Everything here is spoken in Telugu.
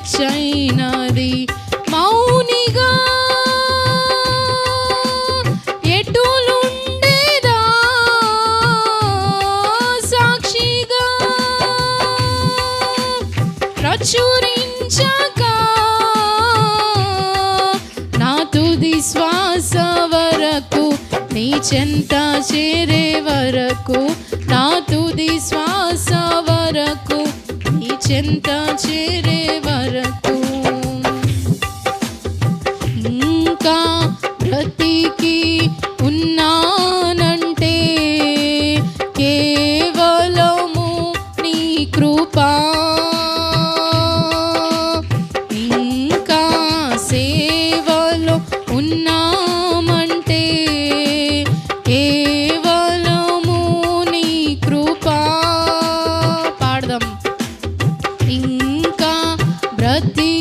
హెచ్చైనది మౌనిగా. ఎటులుండేదా సాక్షిగా? ప్రచురించక నా తుది శ్వాస వరకు నీ చెంత చేరే వరకు నా తుది శ్వాస వరకు నీ చెంత చేరే వరకు. కేవలము నీ కృపా. ఇంకా సేవలో ఉన్నామంటే కేవలము నీ కృపా. పాడదాం. ఇంకా బ్రతికి